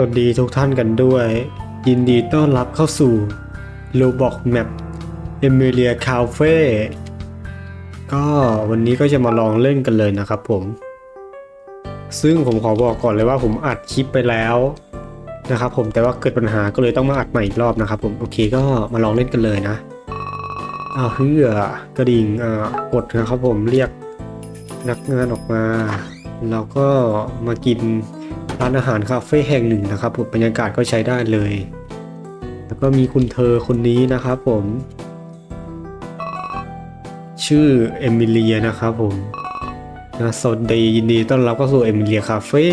วัสดีทุกท่านกันด้วย ยินดีต้อนรับเข้าสู่โลบอกแมปเอมิเลียคาเฟ่ก็วันนี้ก็จะมาลองเล่นกันเลยนะครับผม ซึ่งผมขอบอกก่อนเลยว่าผมอัดคลิปไปแล้วนะครับผมแต่ว่าเกิดปัญหาก็เลยต้องมาอัดใหม่อีกรอบนะครับผมโอเคก็มาลองเล่นกันเลยนะเอาเฮือกระดิ่งอ่ากดนะครับผมเรียกนักงานออกมา แล้วก็มากิน ร้านอาหารคาเฟ่แห่งหนึ่งนะครับผมบรรยากาศก็ใช้ได้เลย แล้วก็มีคุณเธอคนนี้นะครับผม ชื่อเอมิเลียนะครับผมนะสวัสดียินดีต้อนรับเข้าสู่เอมิเลียคาเฟ่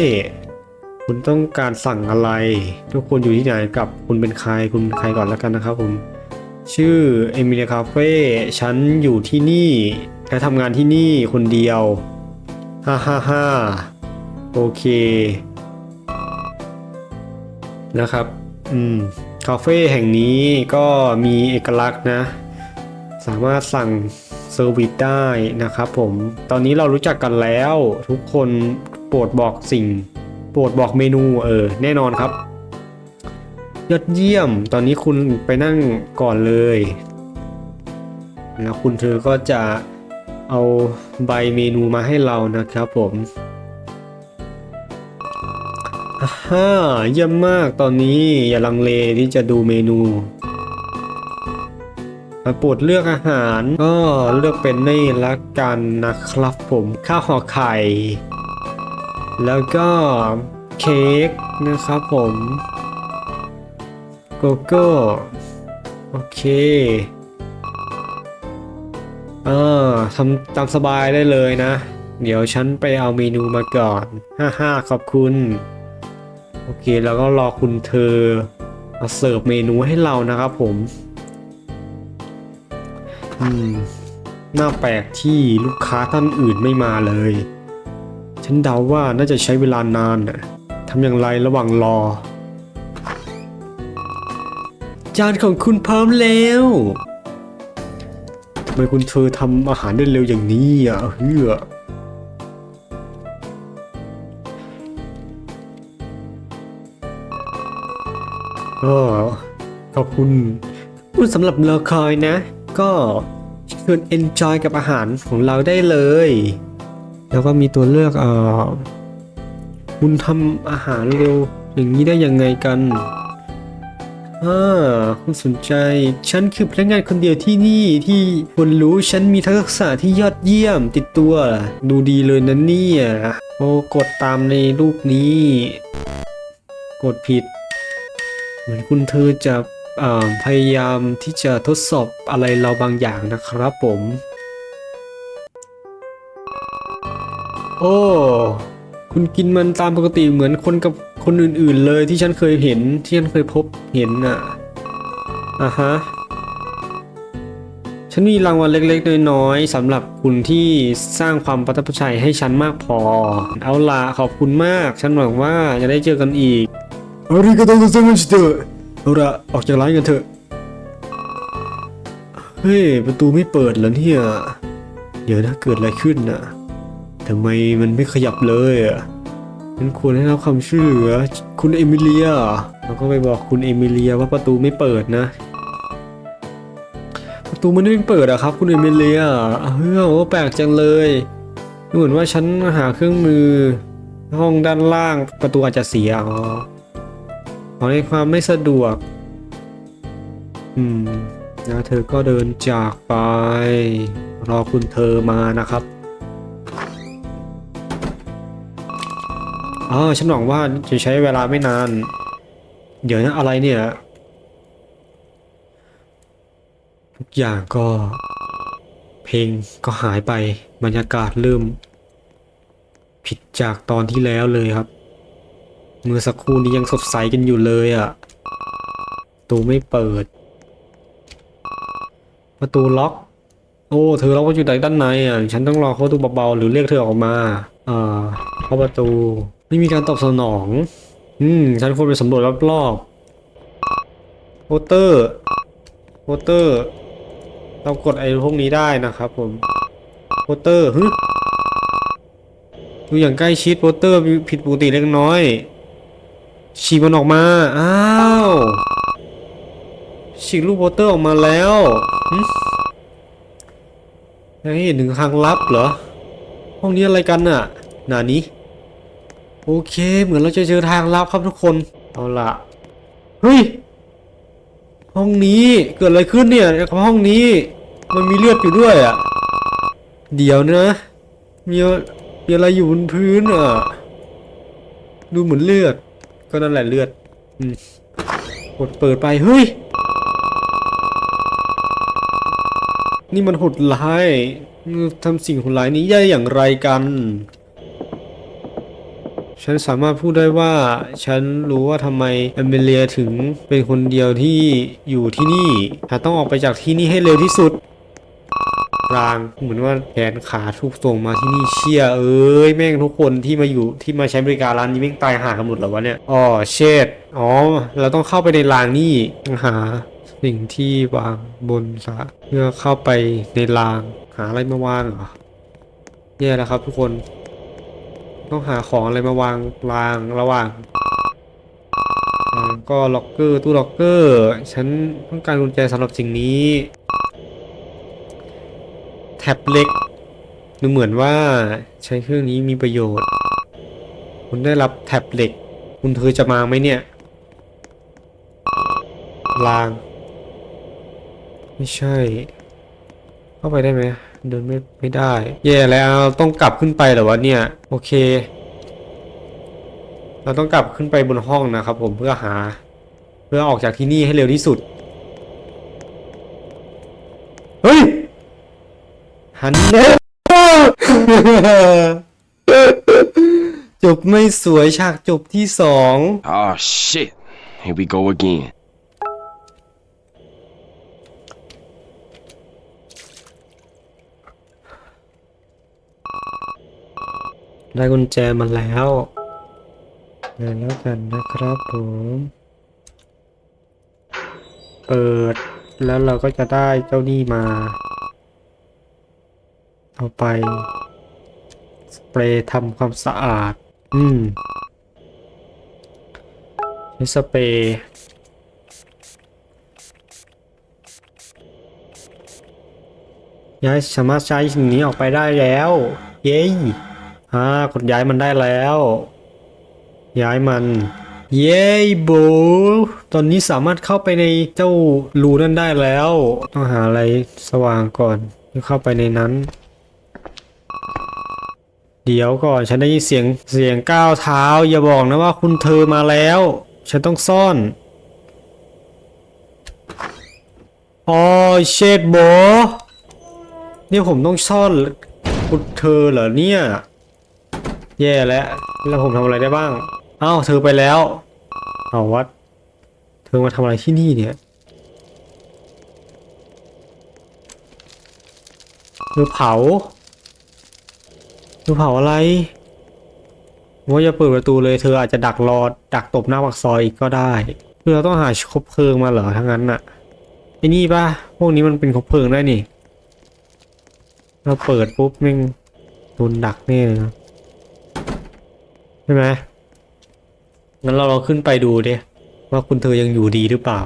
คุณต้องการสั่งอะไร ทุกคนอยู่ที่ไหนกับคุณเป็นใครคุณใครก่อนแล้วกันนะครับผมชื่อเอมิเลียคาเฟ่ฉันอยู่ที่นี่และทำงานที่นี่คนเดียว ฮ่าฮ่าฮ่าโอเค นะครับ อืมคาเฟ่แห่งนี้ก็มีเอกลักษณ์นะ สามารถสั่งเซอร์วิสได้นะครับผม ตอนนี้เรารู้จักกันแล้วทุกคนโปรดบอกสิ่ง โปรดบอกเมนูเออแน่นอนครับ ยอดเยี่ยม ตอนนี้คุณไปนั่งก่อนเลย แล้วคุณเธอก็จะเอาใบเมนูมาให้เรานะครับผม ฮ่าเยี่ยมมากตอนนี้อย่าลังเลที่จะดูเมนูมาปรดเลือกอาหารก็เลือกเป็นนี่ละกันนะครับผมข้าวห่อไข่ แล้วก็เค้กนะครับผมโกโก้โอเคอ่าทำตามสบายได้เลยนะ เดี๋ยวฉันไปเอาเมนูมาก่อน ฮ่าฮ่าขอบคุณ โอเค แล้วก็รอคุณเธอมาเสิร์ฟเมนูให้เรานะครับผม อืม น่าแปลกที่ลูกค้าท่านอื่นไม่มาเลย ฉันเดาว่าน่าจะใช้เวลานานน่ะทำอย่างไรระหว่างรอ จานของคุณพร้อมแล้วทำไมคุณเธอทำอาหารได้เร็วอย่างนี้อะเฮือ ก็ขอบคุณคุณสำหรับรอคอยนะ ก็เชิญ enjoy กับอาหารของเราได้เลย แล้วก็มีตัวเลือกเอ่อคุณทำอาหารเร็วอย่างนี้ได้ยังไงกันอ่าคุณสนใจ ฉันคือพนักงานคนเดียวที่นี่ที่คนรู้ฉันมีทักษะที่ยอดเยี่ยมติดตัว ดูดีเลยนะเนี่ยโอ้กดตามในรูปนี้ กดผิด เหมือนคุณเธอจะอ่าพยายามที่จะทดสอบอะไรเราบางอย่างนะครับผม โอ้คุณกินมันตามปกติเหมือนคนกับคนอื่นๆเลยที่ฉันเคยเห็นที่ฉันเคยพบเห็นน่ะอะฮะฉันมีรางวัลเล็กๆ น้อยๆสำหรับคุณที่สร้างความประทับใจให้ฉันมากพอ เอาล่ะขอบคุณมาก ฉันหวังว่าจะได้เจอกันอีก อาริกาโตโซมัชเตอร์เอาละออกจากร้านกันเถอะ เฮ้ย ประตูไม่เปิดเหรอเนี่ย เดี๋ยวนะเกิดอะไรขึ้นน่ะทำไมมันไม่ขยับเลยอะฉันควรให้รับคำช่วยเหลือ คุณเอมิเลียแล้วก็ไปบอกคุณเอมิเลียว่าประตูไม่เปิดนะ ประตูมันไม่เปิดอะครับ คุณเอมิเลียเฮ้ยโอ้แปลกจังเลยดูเหมือนว่าฉันหาเครื่องมือ ห้องด้านล่างประตูอาจจะเสียอ๋อ ขอในความไม่สะดวก อืมแล้วเธอก็เดินจากไป รอคุณเธอมานะครับอ๋อฉันหวังว่าจะใช้เวลาไม่นาน เดี๋ยวนะอะไรเนี่ย ทุกอย่างก็ เพลงก็หายไปบรรยากาศเริ่ม ผิดจากตอนที่แล้วเลยครับ เมื่อสักครู่นี้ยังสดใสกันอยู่เลยอะ่ะประตูไม่เปิด ประตูล็อก โอ้เธอล็อกไว้อยู่ด้านในอะฉันต้องรอเขาตูเบาๆหรือเรียกเธอออกมาอ่าเข้าประตูไม่มีการตอบสนอง อืมฉันควรไปสำรวจรอบๆโปเตอร์โปเตอร์ เรากดไอ้พวกนี้ได้นะครับผมโปเตอร์ฮึดูอย่างใกล้ชิดโปเตอร์ผิดปกติเล็กน้อย ฉีกมันออกมา อ้าว ฉีกลูกโบเตอร์ออกมาแล้วหึให้เห็นถึงทางลับเหรอ ห้องนี้อะไรกันน่ะหนานี้ โอเค เหมือนเราจะเจอทางลับครับทุกคน เอาละเฮ้ย ห้องนี้ เกิดอะไรขึ้นเนี่ยกับห้องนี้ มันมีเลือดอยู่ด้วยอะ เดี๋ยวนะ มีมีอะไรอยู่บนพื้นอะ ดูเหมือนเลือด ก็นั่นแหละเลือดอืมกดเปิดไปเฮ้ย นี่มันหดร้ายทำสิ่งหดร้ายนี้ได้อย่างไรกัน ฉันสามารถพูดได้ว่า ฉันรู้ว่าทำไมแอมเบเลียถึงเป็นคนเดียวที่อยู่ที่นี่หาต้องออกไปจากที่นี่ให้เร็วที่สุดางเหมือนว่าแขนขาถูกส่งมาที่นี่เชี่ยเอ้ยแม่งทุกคนที่มาอยู่ที่มาใช้บริการร้านนี้แม่งตายหากันหมดแล้ววะเนี่ยอ๋อเชดอ๋อเราต้องเข้าไปในรางนี่หาสิ่งที่วางบนสระเพื่อเข้าไปในรางหาอะไรมาวางเหรอแย่แล้วครับ ทุกคนต้องหาของอะไรมาวางรางระหว่างก็ล็อกเกอร์ตู้ล็อกเกอร์ ฉันต้องการกุญแจสำหรับสิ่งนี้ ท็บเล็ก ดูเหมือนว่าใช้เครื่องนี้มีประโยชน์ คุณได้รับแท็บเล็ก คุณเธอจะมาไหมเนี่ยลาง ไม่ใช่ เข้าไปได้ไหมเดินไม่ไม่ได้ แย่แล้วต้องกลับขึ้นไปเหรอวะเนี่ย โอเค เราต้องกลับขึ้นไปบนห้องนะครับผมเพื่อหา เพื่อออกจากที่นี่ให้เร็วที่สุด เฮ้ย หันเน่จบไม่สวยฉากจบที่สอง Oh shit. Here we go again. ได้กุญแจมาแล้วเลยแล้วกันนะครับผม เปิดแล้วเราก็จะได้เจ้านี่มา ต่อไป สเปรย์ทำความสะอาด อืมใช้สเปรย์ย้ายสามารถใช้สิ่งนี้ออกไปได้แล้ว เย้อ่ากดย้ายมันได้แล้ว ย้ายมัน เย้โบตอนนี้สามารถเข้าไปในเจ้ารูนั่นได้แล้ว ต้องหาอะไรสว่างก่อนเพื่อเข้าไปในนั้น เดี๋ยวก่อนฉันได้ยินเสียงเสียงก้าวเท้า อย่าบอกนะว่าคุณเธอมาแล้ว ฉันต้องซ่อนอ๋อเชดโบนี่ผมต้องซ่อนคุณเธอเหรอเนี่ย แย่แล้วแล้วผมทำอะไรได้บ้างอ้าวเธอไปแล้วเอาวัด เธอมาทำอะไรที่นี่เนี่ยเธอเผา เธอเผาอะไรว่าอย่าเปิดประตูเลยเธออาจจะดักรอดักตบหน้าปากซอยอีกก็ได้คือเราต้องหาคบเพลิงมาเหรอทั้งนั้นน่ะไอ้นี่ป่ะพวกนี้มันเป็นคบเพลิงได้นี่เราเปิดปุ๊บม่งโดนดักแน่เลยนะใช่ไหมงั้นเราลองขึ้นไปดูดิว่าคุณเธอยังอยู่ดีหรือเปล่า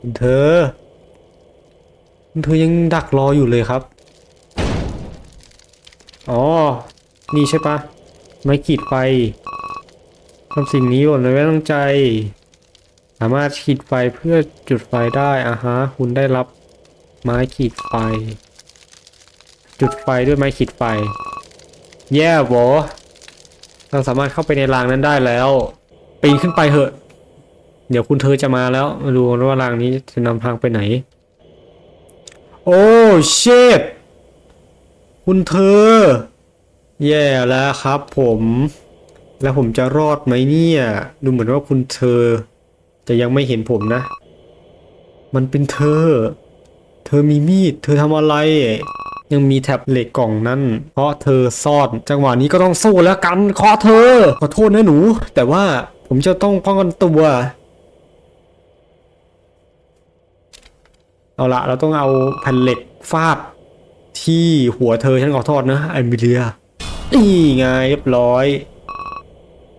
คุณเธอ คุณเธอยังดักรออยู่เลยครับ อ๋อ นี่ใช่ปะไม้ขีดไฟทำสิ่งนี้หมดเลยไม่ต้องใจ สามารถขีดไฟเพื่อจุดไฟได้อะฮะคุณได้รับไม้ขีดไฟ จุดไฟด้วยไม้ขีดไฟ แย่บอเราสามารถเข้าไปในรางนั้นได้แล้วปีนขึ้นไปเถอะ เดี๋ยวคุณเธอจะมาแล้ว มาดูว่ารางนี้จะนำทางไปไหน โอ้เชฟคุณเธอ แย่แล้วครับผม แล้วผมจะรอดไหมเนี่ย ดูเหมือนว่าคุณเธอ จะยังไม่เห็นผมนะ มันเป็นเธอ เธอมีมีด เธอทำอะไร ยังมีแท็บเหล็กกล่องนั่นเพราะเธอซ่อน จังหวะนี้ก็ต้องสู้แล้วกัน ขอเธอ ขอโทษนะหนู แต่ว่าผมจะต้องป้องกันตัว เอาละเราต้องเอาแผ่นเหล็กฟาดที่หัวเธอฉันขอโทษนะไอมิเลีย นี่ไงเรียบร้อย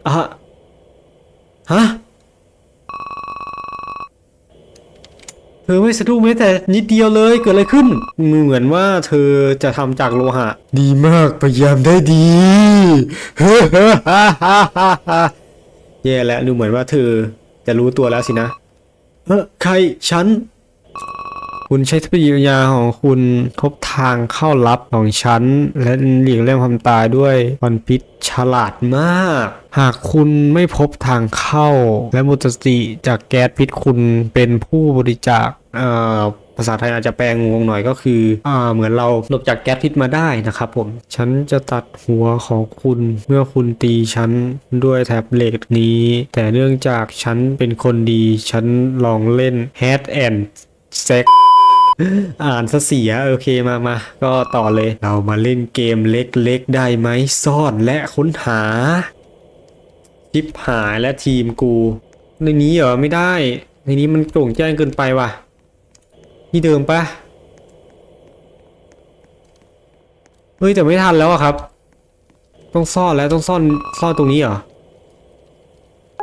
อะฮะเธอไม่สะดุ้งแม้แต่นิดเดียวเลยเกิดอะไรขึ้น เหมือนว่าเธอจะทำจากโลหะ ดีมากพยายามได้ดีเฮ่าฮ่าฮ่าฮ่าแย่แล้วดูเหมือนว่าเธอจะรู้ตัวแล้วสินะเออใครฉัน คุณใช้ทรัพยาของคุณพบทางเข้าลับของฉันและหลีกเลี่ยงความตายด้วยวันพิษฉลาดมาก หากคุณไม่พบทางเข้า และมดสติจากแก๊สพิษคุณเป็นผู้บริจาคเอ่อภาษาไทยอาจจะแปลงงงหน่อยก็คืออ่าเหมือนเราหลบจากแก๊สพิษมาได้นะครับผม ฉันจะตัดหัวของคุณเมื่อคุณตีฉันด้วยแท็บเล็ตนี้ แต่เนื่องจากฉันเป็นคนดี ฉันลองเล่น Head and Sex อ่านซะเสียโอเคมามาก็ต่อเลย เรามาเล่นเกมเล็กๆ ได้ไหมซ่อนและค้นหาชิปหายและทีมกู ในนี้เหรอไม่ได้ ในนี้มันโจ่งแจ้งเกินไปว่ะ ที่เดิมปะเฮ้ยแต่ไม่ทันแล้วอะครับ ต้องซ่อนแล้วต้องซ่อนซ่อนตรงนี้เหรอ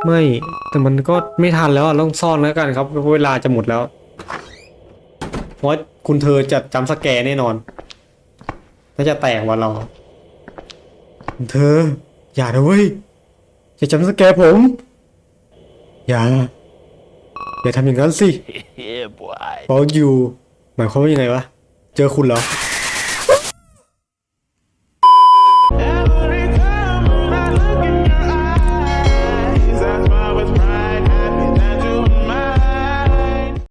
ไม่แต่มันก็ไม่ทันแล้วอะต้องซ่อนแล้วกันครับเวลาจะหมดแล้ว ราะคุณเธอจะจำสแกร์แน่นอนน่าจะแตกวันเราคุณเธอ อย่านะเว้ยจะจำสแกร์ผม อย่า อย่าทำอย่างนั้นสิ Yeah, boy. เพราะอยู่ หมายความว่ายังไงวะ เจอคุณเหรอ